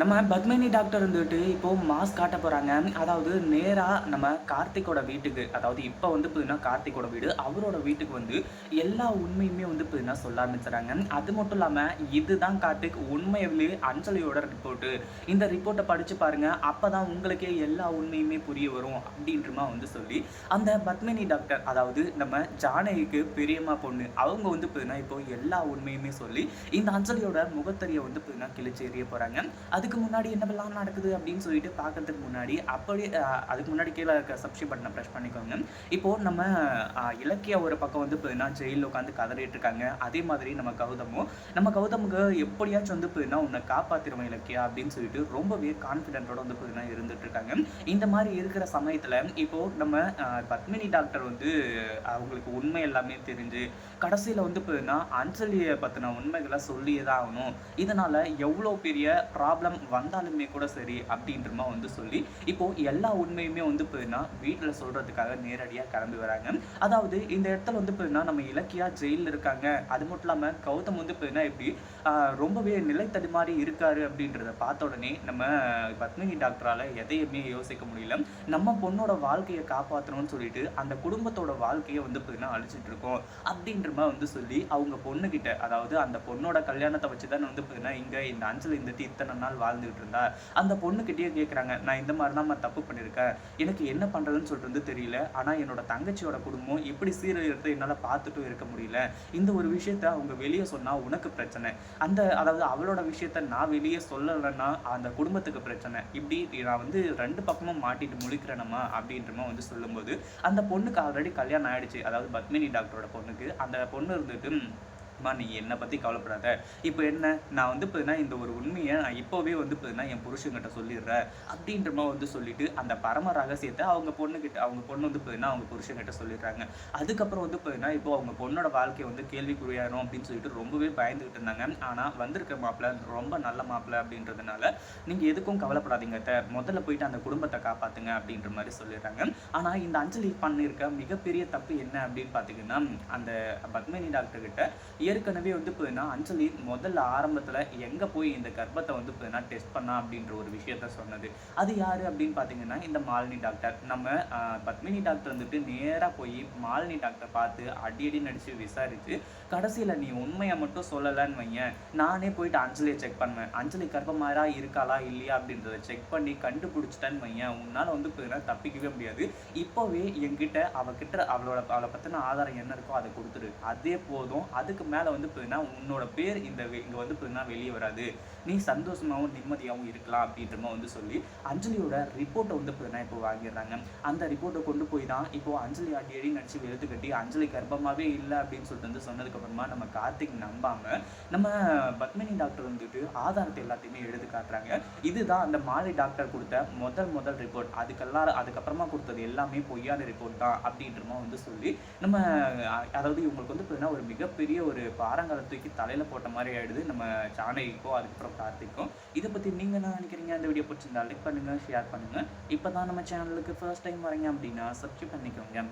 நம்ம பத்மினி டாக்டர் வந்துட்டு இப்போ மாஸ் காட்ட போறாங்க. அதாவது நேரா நம்ம கார்த்திக்கோட வீட்டுக்கு அதாவது இப்போ வந்து பார்த்தீங்கன்னா கார்த்திக்கோட வீடு அவரோட வீட்டுக்கு வந்து எல்லா உண்மையுமே வந்து பார்த்தீங்கன்னா சொல்ல ஆரம்பிச்சுறாங்க அது மட்டும் இல்லாம இதுதான் கார்த்திக் உண்மையிலே அஞ்சலியோட ரிப்போர்ட்டு இந்த ரிப்போர்ட்டை படிச்சு பாருங்க. அப்பதான் உங்களுக்கே எல்லா உண்மையுமே புரிய வரும் அப்படின்றமா வந்து சொல்லி அந்த பத்மினி டாக்டர் அதாவது நம்ம ஜானகிக்கு பெரியம்மா பொண்ணு அவங்க வந்து பார்த்தீங்கன்னா இப்போ எல்லா உண்மையுமே சொல்லி இந்த அஞ்சலியோட முகத்தறியை வந்து பார்த்தீங்கன்னா கிழிச்சு எறிய போறாங்க. அதுக்கு முன்னாடி என்னவெல்லாம் நடக்குது அப்படின்னு சொல்லிட்டு பார்க்கறதுக்கு முன்னாடி அப்படி அதுக்கு முன்னாடி கீழே இருக்க சப்ஸ்கிரைப் பட்டனை ப்ரெஸ் பண்ணிக்கோங்க. இப்போ நம்ம இலக்கிய ஒரு பக்கம் வந்து போயின்னா ஜெயிலில் உட்காந்து கதறிட்டு இருக்காங்க. அதே மாதிரி நம்ம கௌதமும் நம்ம கௌதமுக்கு எப்படியாச்சும் வந்து பார்த்தீங்கன்னா உன்னை காப்பாத்திருவேன் இலக்கியா அப்படின்னு சொல்லிட்டு ரொம்பவே கான்ஃபிடென்ட்டோட வந்து பார்த்தீங்கன்னா இருந்துட்டு இருக்காங்க. இந்த மாதிரி இருக்கிற சமயத்துல இப்போ நம்ம பத்மினி டாக்டர் வந்து அவங்களுக்கு உண்மை எல்லாமே தெரிஞ்சு கடைசியில் வந்து பார்த்தீங்கன்னா அஞ்சலியை பற்றின உண்மைகளை சொல்லியே தான் ஆகணும். இதனால எவ்வளோ பெரிய ப்ராப்ளம் வந்தாலுமே கூட சரி அப்படின்றமா வந்து சொல்லி இப்போ எல்லா உண்மையுமே வந்து பார்த்தீங்கன்னா வீட்டில் சொல்றதுக்காக நேரடியாக கிளம்பி வராங்க. அதாவது இந்த இடத்துல வந்து பார்த்தீங்கன்னா நம்ம இலக்கியா ஜெயிலில் இருக்காங்க. அது மட்டும் இல்லாமல் கௌதம் வந்து பார்த்தீங்கன்னா எப்படி ரொம்பவே நிலைத்தடி மாதிரி இருக்காரு அப்படின்றத பார்த்த உடனே நம்ம பத்மினி டாக்டரால் எதையுமே யோசிக்க முடியல. நம்ம பொண்ணோட வாழ்க்கையை காப்பாற்றணும்னு சொல்லிட்டு அந்த குடும்பத்தோட வாழ்க்கையை வந்து பார்த்தீங்கன்னா அழிச்சிட்டு இருக்கோம் அப்படின்ற மாதிரி வந்து சொல்லி அவங்க பொண்ணுகிட்ட அதாவது அந்த பொண்ணோட கல்யாணத்தை வச்சு தான் வந்து பார்த்தீங்கன்னா இங்கே இந்த அஞ்சல் இந்த இத்தனை நாள் வாழ்ந்துகிட்டு இருந்தா அந்த பொண்ணுக்கிட்டயே கேட்குறாங்க நான் இந்த மாதிரி தான் தப்பு பண்ணியிருக்கேன் எனக்கு என்ன பண்ணுறதுன்னு சொல்லிட்டு வந்து தெரியல. ஆனால் என்னோட தங்கச்சியோட குடும்பம் இப்படி சீரழிறதை என்னால் பார்த்துட்டும் இருக்க முடியல. இந்த ஒரு விஷயத்த அவங்க வெளியே சொன்னால் உனக்கு பிரச்சனை. அந்த அதாவது அவளோட விஷயத்த நான் வெளியே சொல்லலைன்னா அந்த குடும்பத்துக்கு பிரச்சனை. இப்படி நான் வந்து ரெண்டு பக்கமும் மாட்டிட்டு முழிக்கிறேனம்மா அப்படின்றமா வந்து சொல்லும்போது அந்த பொண்ணுக்கு ஆல்ரெடி கல்யாணம் ஆயிடுச்சு. அதாவது பத்மினி டாக்டரோட பொண்ணுக்கு. அந்த பொண்ணு இருந்துட்டு மா நீ என்னை பற்றி கவலைப்படாத. இப்போ என்ன? நான் வந்து பார்த்தீங்கன்னா இந்த ஒரு உண்மையை நான் இப்போவே வந்து பார்த்தீங்கன்னா என் புருஷங்கிட்ட சொல்லிடுறேன். அப்படின்ற மாதிரி வந்து சொல்லிட்டு அந்த பரம ரகசியத்தை அவங்க பொண்ணுக்கிட்ட அவங்க பொண்ணு வந்து பார்த்தீங்கன்னா அவங்க புருஷன்கிட்ட சொல்லிடுறாங்க. அதுக்கப்புறம் வந்து பார்த்தீங்கன்னா இப்போ அவங்க பொண்ணோட வாழ்க்கையை வந்து கேள்விக்குறியாயிரும் அப்படின்னு சொல்லிட்டு ரொம்பவே பயந்துகிட்டு இருந்தாங்க. ஆனால் வந்திருக்க மாப்பிள்ளை ரொம்ப நல்ல மாப்பிள்ளை அப்படின்றதுனால நீங்கள் எதுக்கும் கவலைப்படாதீங்க முதல்ல போயிட்டு அந்த குடும்பத்தை காப்பாற்றுங்க அப்படின்ற மாதிரி சொல்லிடுறாங்க. ஆனால் இந்த அஞ்சலி பண்ணியிருக்க மிகப்பெரிய தப்பு என்ன அப்படின்னு பார்த்தீங்கன்னா அந்த பத்மினி டாக்டர் கிட்ட ஏற்கனவே வந்து பார்த்தீங்கன்னா அஞ்சலி முதல்ல ஆரம்பத்தில் எங்கே போய் இந்த கர்ப்பத்தை வந்து பார்த்தீங்கன்னா டெஸ்ட் பண்ணா அப்படின்ற ஒரு விஷயத்த சொன்னது. அது யார் அப்படின்னு பார்த்தீங்கன்னா இந்த மாலினி டாக்டர் நம்ம பத்மினி டாக்டர் வந்துட்டு நேராக போய் மாலினி டாக்டர் பார்த்து அடி அடி நடித்து விசாரித்து கடைசியில் நீ உண்மையை மட்டும் சொல்லலைன்னு வையேன். நானே போயிட்டு அஞ்சலியை செக் பண்ணுவேன். அஞ்சலி கர்ப்பமாரா இருக்காளா இல்லையா அப்படின்றத செக் பண்ணி கண்டுபிடிச்சிட்டேன்னு வையேன். உன்னால் வந்து பார்த்தீங்கன்னா தப்பிக்கவே முடியாது. இப்போவே என்கிட்ட அவகிட்ட அவளோட அவளை பற்றின ஆதாரம் என்ன இருக்கோ அதை கொடுத்துரு அதே போதும் அதுக்கு மேலே மேலே வந்து பார்த்தீங்கன்னா உன்னோட பேர் இந்த இங்கே வந்து பார்த்தீங்கன்னா வெளியே வராது. நீ சந்தோஷமாகவும் நிம்மதியாகவும் இருக்கலாம் அப்படின்ற மாதிரி வந்து சொல்லி அஞ்சலியோட ரிப்போர்ட்டை வந்து பார்த்தீங்கன்னா இப்போ வாங்கிடுறாங்க. அந்த ரிப்போர்ட்டை கொண்டு போய் தான் இப்போ அஞ்சலி அடி அடி நடிச்சு வெளுத்து கட்டி அஞ்சலி கர்ப்பமாகவே இல்லை அப்படின்னு சொல்லிட்டு வந்து சொன்னதுக்கப்புறமா நம்ம கார்த்திக் நம்பாம நம்ம பத்மினி டாக்டர் வந்துட்டு ஆதாரத்தை எல்லாத்தையுமே எடுத்து காட்டுறாங்க. இதுதான் அந்த மாலை டாக்டர் கொடுத்த முதல் முதல் ரிப்போர்ட் அதுக்கெல்லாம் அதுக்கப்புறமா கொடுத்தது எல்லாமே பொய்யான ரிப்போர்ட் தான் அப்படின்ற மாதிரி வந்து சொல்லி நம்ம அதாவது இவங்களுக்கு வந்து பார்த்தீங்கன்னா ஒரு மிகப்பெரிய ஒரு பாரங்கால தூக்கி தலையில் போட்ட மாதிரி ஆயிடுது. நம்ம சாணகிக்கும் அதுக்கப்புறம் கார்த்திக்கும். இதை பத்தி நீங்க என்ன நினைக்கிறீங்க? அந்த வீடியோ பிடிச்சிருந்தா லைக் பண்ணுங்க ஷேர் பண்ணுங்க. இப்பதான் நம்ம சேனலுக்கு ஃபர்ஸ்ட் டைம் வரீங்க அப்படின்னா சப்ஸ்கிரைப் பண்ணிக்கோங்க.